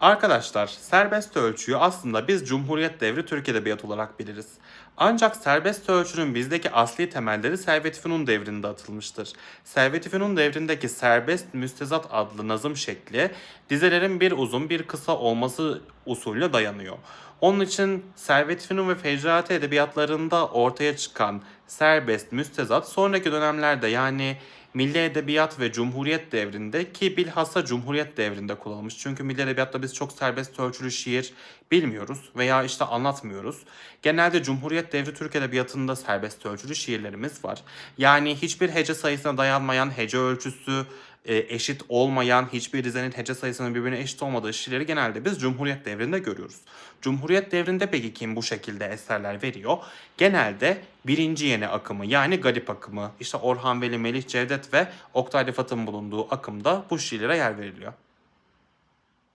Arkadaşlar serbest ölçüyü aslında biz Cumhuriyet devri Türk Edebiyatı olarak biliriz. Ancak serbest ölçünün bizdeki asli temelleri Servet-i Fünun devrinde atılmıştır. Servet-i Fünun devrindeki serbest müstezat adlı nazım şekli dizelerin bir uzun bir kısa olması usulüne dayanıyor. Onun için Servet-i Fünun ve Fecraati edebiyatlarında ortaya çıkan serbest müstezat sonraki dönemlerde yani Milli Edebiyat ve Cumhuriyet devrinde ki bilhassa Cumhuriyet devrinde kullanılmış. Çünkü Milli Edebiyat'ta biz çok serbest ölçülü şiir bilmiyoruz veya işte anlatmıyoruz. Genelde Cumhuriyet devri Türk Edebiyatı'nda serbest ölçülü şiirlerimiz var. Yani hiçbir hece sayısına dayanmayan hece ölçüsü, eşit olmayan, hiçbir dizenin hece sayısının birbirine eşit olmadığı şiirleri genelde biz Cumhuriyet devrinde görüyoruz. Cumhuriyet devrinde peki kim bu şekilde eserler veriyor? Genelde birinci yeni akımı yani garip akımı, işte Orhan Veli, Melih Cevdet ve Oktay Rıfat'ın bulunduğu akımda bu şiirlere yer veriliyor.